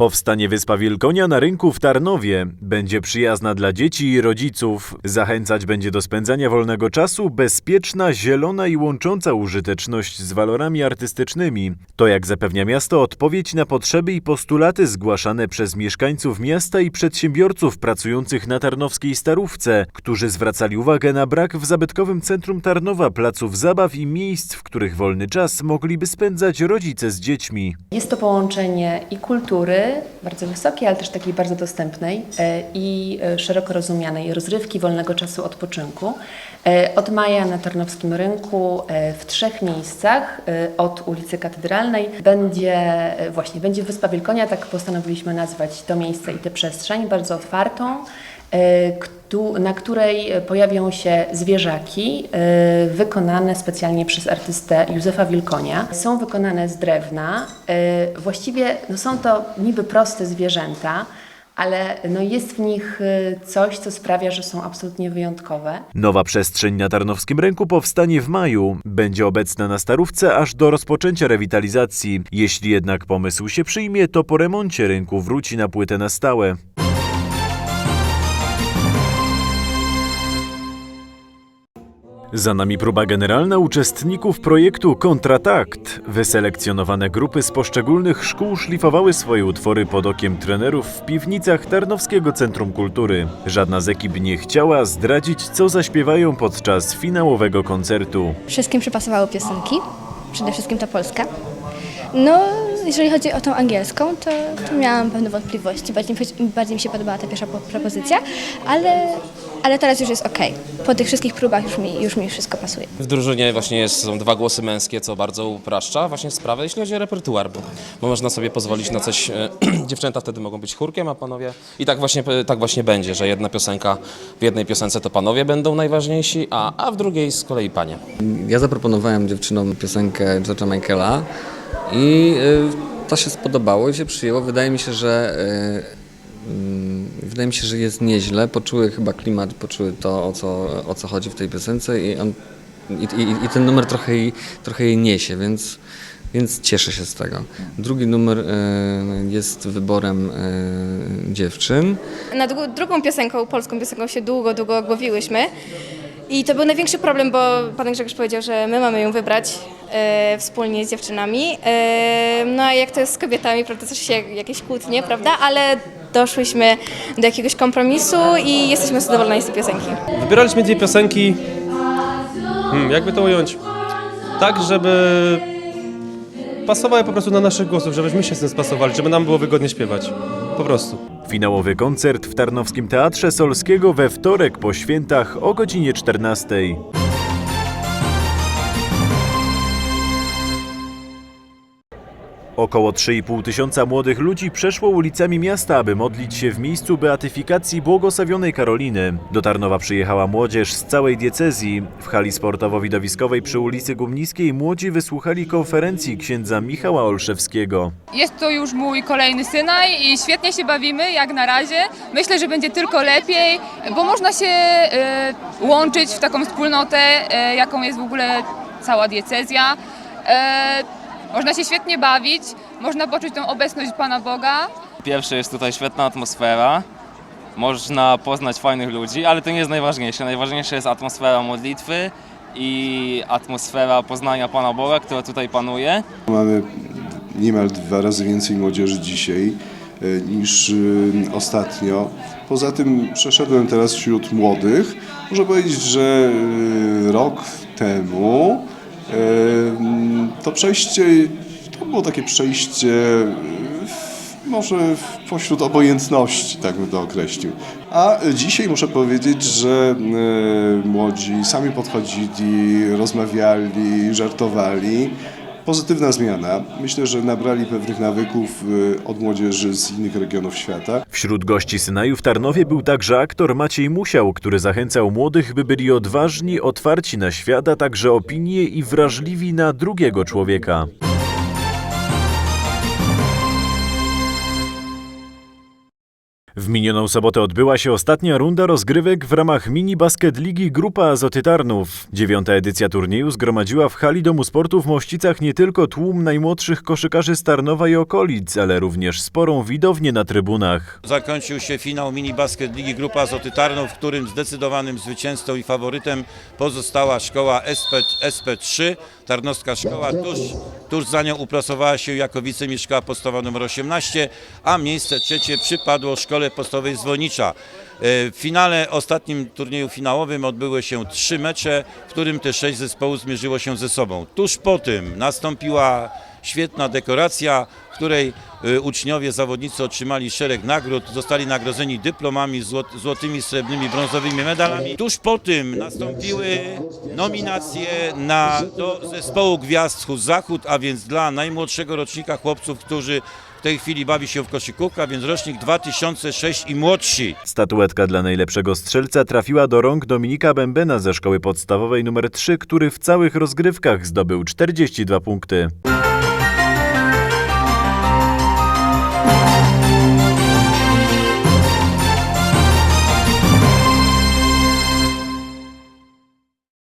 Powstanie Wyspa Wielkonia na rynku w Tarnowie będzie przyjazna dla dzieci i rodziców. Zachęcać będzie do spędzania wolnego czasu bezpieczna, zielona i łącząca użyteczność z walorami artystycznymi. To, jak zapewnia miasto, odpowiedź na potrzeby i postulaty zgłaszane przez mieszkańców miasta i przedsiębiorców pracujących na tarnowskiej Starówce, którzy zwracali uwagę na brak w zabytkowym centrum Tarnowa placów zabaw i miejsc, w których wolny czas mogliby spędzać rodzice z dziećmi. Jest to połączenie i kultury, bardzo wysokiej, ale też takiej bardzo dostępnej e, i e, szeroko rozumianej rozrywki, wolnego czasu, odpoczynku. E, Od maja na Tarnowskim Rynku w trzech miejscach od ulicy Katedralnej będzie właśnie będzie Wyspa Wielkonia, tak postanowiliśmy nazwać to miejsce i tę przestrzeń, bardzo otwartą, na której pojawią się zwierzaki e, wykonane specjalnie przez artystę Józefa Wilkonia. Są wykonane z drewna. E, Właściwie no są to niby proste zwierzęta, ale no jest w nich e, coś, co sprawia, że są absolutnie wyjątkowe. Nowa przestrzeń na Tarnowskim Rynku powstanie w maju. Będzie obecna na Starówce aż do rozpoczęcia rewitalizacji. Jeśli jednak pomysł się przyjmie, to po remoncie rynku wróci na płytę na stałe. Za nami próba generalna uczestników projektu Kontratakt. Wyselekcjonowane grupy z poszczególnych szkół szlifowały swoje utwory pod okiem trenerów w piwnicach Tarnowskiego Centrum Kultury. Żadna z ekip nie chciała zdradzić, co zaśpiewają podczas finałowego koncertu. Wszystkim przypasowały piosenki, przede wszystkim ta polska. No, jeżeli chodzi o tą angielską, to, to miałam pewne wątpliwości. Bardziej, bardziej mi się podobała ta pierwsza po- propozycja, ale, ale teraz już jest ok. Po tych wszystkich próbach już mi, już mi wszystko pasuje. W drużynie właśnie jest, są dwa głosy męskie, co bardzo upraszcza właśnie sprawę, jeśli chodzi o repertuar, bo, bo można sobie pozwolić na coś, e, dziewczęta wtedy mogą być chórkiem, a panowie i tak właśnie, tak właśnie będzie, że jedna piosenka, w jednej piosence to panowie będą najważniejsi, a, a w drugiej z kolei panie. Ja zaproponowałem dziewczynom piosenkę George'a Michaela i y, to się spodobało i się przyjęło. Wydaje mi się, że y, mm, wydaje mi się, że jest nieźle. Poczuły chyba klimat, poczuły to, o co, o co chodzi w tej piosence i, on, i, i, i ten numer trochę jej, trochę jej niesie, więc, więc cieszę się z tego. Drugi numer y, jest wyborem y, dziewczyn. Nad dru- drugą piosenką, polską piosenką się długo, długo głowiłyśmy. I to był największy problem, bo pan Grzegorz powiedział, że my mamy ją wybrać e, wspólnie z dziewczynami. E, no a jak to jest z kobietami, prawda, też się jakieś kłótnie, prawda? Ale doszłyśmy do jakiegoś kompromisu i jesteśmy zadowoleni z tej piosenki. Wybieraliśmy dwie piosenki, hmm, jakby to ująć, tak, żeby pasowały po prostu na naszych głosów, żebyśmy się z tym spasowali, żeby nam było wygodnie śpiewać. Po prostu. Finałowy koncert w Tarnowskim Teatrze Solskiego we wtorek po świętach o godzinie 14. Około 3,5 tysiąca młodych ludzi przeszło ulicami miasta, aby modlić się w miejscu beatyfikacji błogosławionej Karoliny. Do Tarnowa przyjechała młodzież z całej diecezji. W hali sportowo-widowiskowej przy ulicy Gumniskiej młodzi wysłuchali konferencji księdza Michała Olszewskiego. Jest to już mój kolejny Synaj i świetnie się bawimy jak na razie. Myślę, że będzie tylko lepiej, bo można się e, łączyć w taką wspólnotę, e, jaką jest w ogóle cała diecezja. E, można się świetnie bawić, można poczuć tą obecność Pana Boga. Pierwsze jest tutaj świetna atmosfera. Można poznać fajnych ludzi, ale to nie jest najważniejsze. Najważniejsza jest atmosfera modlitwy i atmosfera poznania Pana Boga, która tutaj panuje. Mamy niemal dwa razy więcej młodzieży dzisiaj e, niż e, ostatnio. Poza tym przeszedłem teraz wśród młodych. Muszę powiedzieć, że e, rok temu to przejście to było takie przejście może pośród obojętności, tak bym to określił. A dzisiaj muszę powiedzieć, że młodzi sami podchodzili, rozmawiali, żartowali. Pozytywna zmiana. Myślę, że nabrali pewnych nawyków y, od młodzieży z innych regionów świata. Wśród gości Synaju w Tarnowie był także aktor Maciej Musiał, który zachęcał młodych, by byli odważni, otwarci na świat, a także opinie i wrażliwi na drugiego człowieka. W minioną sobotę odbyła się ostatnia runda rozgrywek w ramach mini basket ligi Grupa Azoty Tarnów. Dziewiąta edycja turnieju zgromadziła w hali Domu Sportu w Mościcach nie tylko tłum najmłodszych koszykarzy z Tarnowa i okolic, ale również sporą widownię na trybunach. Zakończył się finał mini basket Ligi Grupa Azoty Tarnów, w którym zdecydowanym zwycięzcą i faworytem pozostała szkoła SP, SP3, Tarnowska Szkoła. Tuż, tuż za nią uplasowała się Jakowicem i Szkoła Podstawowa nr 18, a miejsce trzecie przypadło Szkole Podstawowej Zwonicza. E, W finale, ostatnim turnieju finałowym odbyły się trzy mecze, w którym te sześć zespołów zmierzyło się ze sobą. Tuż po tym nastąpiła świetna dekoracja, w której y, uczniowie, zawodnicy otrzymali szereg nagród, zostali nagrodzeni dyplomami, złot- złotymi, srebrnymi, brązowymi medalami. Tuż po tym nastąpiły nominacje na, do zespołu Gwiazd Wschód-Zachód, a więc dla najmłodszego rocznika chłopców, którzy w tej chwili bawi się w koszykówkę, więc rocznik 2006 i młodsi. Statuetka dla najlepszego strzelca trafiła do rąk Dominika Bębena ze szkoły podstawowej nr 3, który w całych rozgrywkach zdobył 42 punkty.